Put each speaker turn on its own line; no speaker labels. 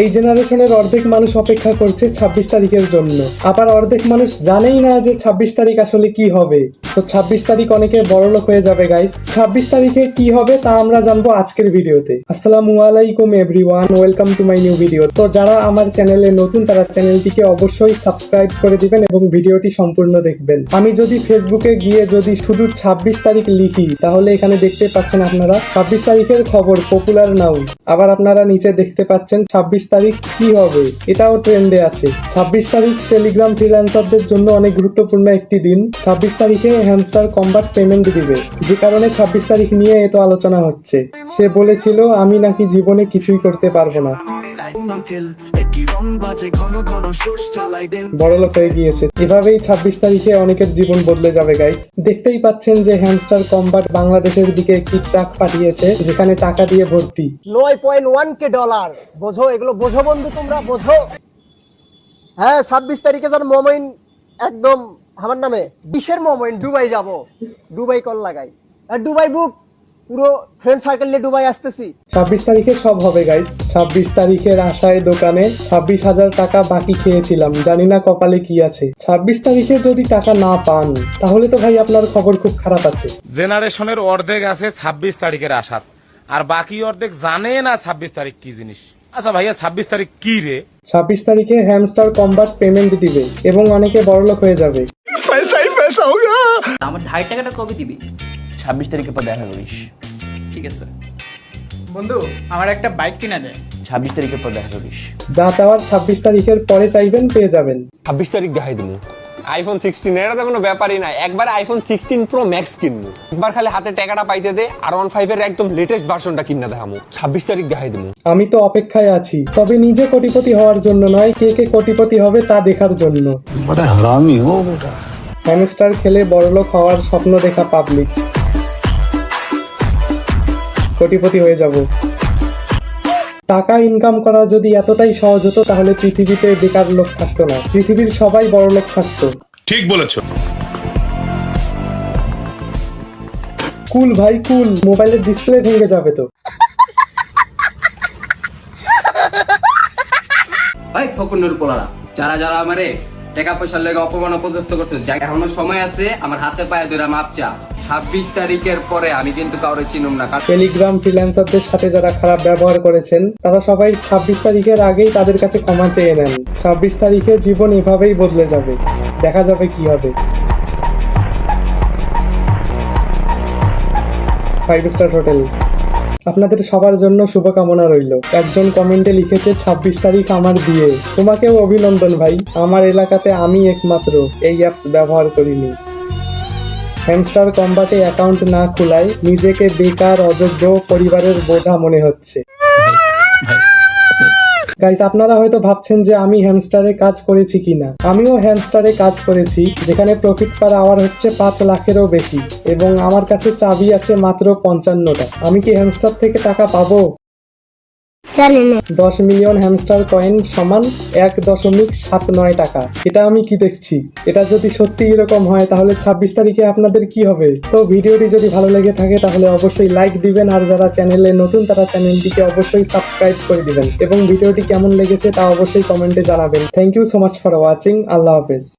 এই জেনারেশনের অর্ধেক মানুষ অপেক্ষা করছে ছাব্বিশ তারিখের জন্য। আবার অর্ধেক মানুষ জানেই না যে ছাব্বিশ তারিখ আসলে কি হবে। তো ছাব্বিশ তারিখ অনেকে বড়লোক হয়ে যাবে গাইস ছাব্বিশ তারিখে কি হবে তা আমরা জানব আজকের ভিডিওতে। আসসালামু আলাইকুম everyone welcome to my new video তো যারা আমার চ্যানেলে নতুন, তারা চ্যানেলটিকে অবশ্যই সাবস্ক্রাইব করে দিবেন এবং ভিডিওটি সম্পূর্ণ দেখবেন। আমি যদি ফেসবুকে গিয়ে যদি শুধু ছাব্বিশ তারিখ লিখি, তাহলে এখানে দেখতে পাচ্ছেন আপনারা ছাব্বিশ তারিখের খবর পপুলার নাও আবার আপনারা নিচে দেখতে পাচ্ছেন ছাব্বিশ তারিখ কি হবে, এটাও ট্রেন্ডে আছে। ছাব্বিশ তারিখ টেলিগ্রাম ফ্রিল্যান্সারদের জন্য অনেক গুরুত্বপূর্ণ একটি দিন। ছাব্বিশ তারিখে হ্যামস্টার কম্বাট পেমেন্ট দিবে। যে কারণে ছাব্বিশ তারিখ নিয়ে এত আলোচনা হচ্ছে। সে বলেছিল, আমি নাকি জীবনে কিছুই করতে পারব না। বড়লোক হয়ে গিয়েছে। এভাবেই ছাব্বিশ তারিখে অনেকের জীবন বদলে যাবে গাইস দেখতেই পাচ্ছেন যে হ্যামস্টার কম্বাট বাংলাদেশের দিকে একটি ট্রাক পাঠিয়েছে, যেখানে টাকা দিয়ে ভর্তি।
নয় পয়েন্ট ওয়ান কে ডলার বোঝো, এগুলো বোঝো বন্ধু তোমরা, বোঝো। হ্যাঁ ছাব্বিশ তারিখে যার মোমেন একদম আমার নামে বিশের মোমেন্ট দুবাই যাব। দুবাই কল লাগাই। আর দুবাই বুক পুরো ফ্রেন্ড সার্কেল নিয়ে দুবাই আসতেছি।
ছাব্বিশ তারিখে সব হবে গাইস ছাব্বিশ তারিখের আশায় দোকানে ছাব্বিশ হাজার টাকা বাকি খেয়েছিলাম। জানি না কপালে কি আছে। ছাব্বিশ তারিখে যদি টাকা না পান তাহলে তো ভাই আপনার খবর খুব খারাপ আছে।
জেনারেশনের অর্ধেক আছে ছাব্বিশ তারিখের আসার আর বাকি অর্ধেক জানে না ছাব্বিশ তারিখ কি জিনিস। আচ্ছা ভাইয়া ছাব্বিশ তারিখ কি রে?
ছাব্বিশ তারিখে হ্যামস্টার কম্বাট পেমেন্ট দিবে এবং অনেকে বড়লোক হয়ে যাবে।
আমার ঢাই টাকাটা কবে দিবি?
ছাব্বিশ তারিখে পর দেখা করিস।
ঠিক আছে।
বন্ধু আমার একটা বাইক কিনা দেয়
ছাব্বিশ তারিখের পর দেখা করিস।
যা চাওয়ার ছাব্বিশ তারিখের পরে চাইবেন পেয়ে যাবেন।
ছাব্বিশ তারিখ দেখাই দেবো আইফোন সিক্সটিন এটা তো কোনো ব্যাপারই না একবার আইফোন সিক্সটিন প্রো ম্যাক্স কিনবো একবার খালি হাতে টাকাটা পাইতে দে আর ওয়ান ফাইভ এর একদম লেটেস্ট ভার্সনটা কিনে দেখামো। ছাব্বিশ তারিখ দেখাই দেবো
আমি তো অপেক্ষায় আছি। তবে নিজে কোটিপতি হওয়ার জন্য নয় কে কে কোটিপতি হবে তা দেখার জন্য।
হারামি হো বেটা।
হ্যামস্টার খেলে বড়লোক হওয়ার স্বপ্ন দেখা পাবলিক। কোটিপতি হয়ে যাব। টাকা ইনকাম করা যদি এতটাই সহজ হতো তাহলে পৃথিবীতে বেকার লোক থাকতো না। পৃথিবীর সবাই বড় লোক থাকতো।
ঠিক বলেছ।
কুল ভাই কুল মোবাইলের ডিসপ্লে ভেঙে যাবে তো।
ভাই ফকুন্নুর পোলারা যারা যারা আমারে টাকা পয়সার লেগে অপমান অপদস্থ করছে। এখনও সময় আছে, আমার হাতে পায়ে ধরে মাপ ছাব্বিশ তারিখের পরে আমি কিন্তু কাউরে চিনুম না
টেলিগ্রাম ফ্রিল্যান্সারদের সাথে যারা খারাপ ব্যবহার করেছেন, তারা সবাই ছাব্বিশ তারিখের আগেই তাদের কাছে ক্ষমা চেয়ে নেন। ছাব্বিশ তারিখে জীবন এভাবেই বদলে যাবে। দেখা যাবে কি হবে। ফাইভ স্টার হোটেল আপনাদের সবার জন্য শুভকামনা রইল। একজন কমেন্টে লিখেছে, ছাব্বিশ তারিখ আমার বিয়ে। তোমাকেও অভিনন্দন ভাই। আমার এলাকাতে আমি একমাত্র। এই অ্যাপস ব্যবহার করিনি। হ্যামস্টার কম্বাতে অ্যাকাউন্ট না খোলায় নিজেকে বেকার, অযোগ্য, পরিবারের বোঝা মনে হচ্ছে। গাইস আপনারা হয়তো ভাবছেন যে আমি হ্যামস্টারে কাজ করেছি কিনা। আমিও হ্যামস্টারে কাজ করেছি, যেখানে প্রফিট পার আওয়ার হচ্ছে পাঁচ লাখেরও বেশি। এবং আমার কাছে চাবি আছে মাত্র পঞ্চান্নটা। আমি কি হ্যামস্টার থেকে টাকা পাবো? দশ মিলিয়ন হ্যামস্টার কয়েন সমান এক দশমিক সাত নয় টাকা। এটা আমি কি দেখছি? এটা যদি সত্যি এরকম হয়, তাহলে ছাব্বিশ তারিখে আপনাদের কি হবে? তো ভিডিওটি যদি ভালো লেগে থাকে, তাহলে অবশ্যই লাইক দিবেন, আর যারা চ্যানেলে নতুন, তারা চ্যানেলটিকে অবশ্যই সাবস্ক্রাইব করে দিবেন। এবং ভিডিওটি কেমন লেগেছে, তা অবশ্যই কমেন্টে জানাবেন। Thank you so much for watching আল্লাহ হাফেজ।